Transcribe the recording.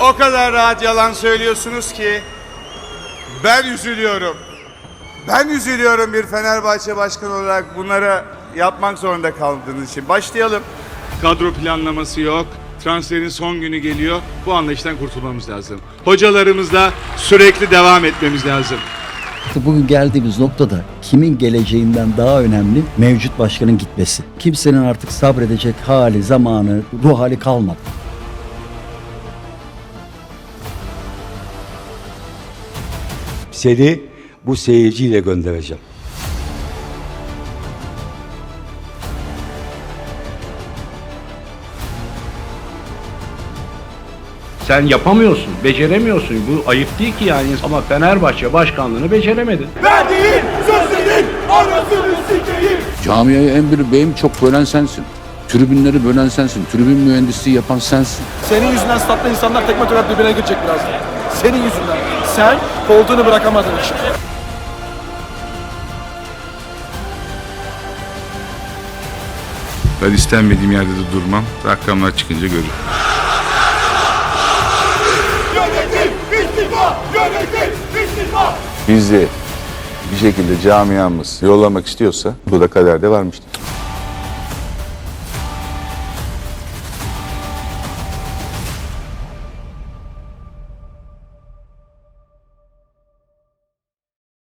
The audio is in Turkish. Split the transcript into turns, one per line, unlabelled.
O kadar rahat yalan söylüyorsunuz ki ben üzülüyorum. Ben üzülüyorum bir Fenerbahçe başkanı olarak bunları yapmak zorunda kaldığınız için. Başlayalım. Kadro planlaması yok. Transferin son günü geliyor. Bu anlayıştan kurtulmamız lazım. Hocalarımızla sürekli devam etmemiz lazım.
Bugün geldiğimiz noktada kimin geleceğinden daha önemli mevcut başkanın gitmesi. Kimsenin artık sabredecek hali, zamanı, ruh hali kalmadı.
Seni bu seyirciyle göndereceğim.
Sen yapamıyorsun, beceremiyorsun. Bu ayıp değil ki yani. Ama Fenerbahçe başkanlığını beceremedin.
Camiayı en bir benim çok bölen sensin. Tribünleri bölen sensin. Tribün mühendisliği yapan sensin.
Senin yüzünden statta insanlar tekme tokat birbirine girecek birazdan. Senin yüzünden. Sen koltuğunu bırakamadın için.
Ben istenmediğim yerde de durmam. Rakamlar çıkınca görürüm.
bizi bir şekilde camiamız yollamak istiyorsa bu da kaderde varmıştır.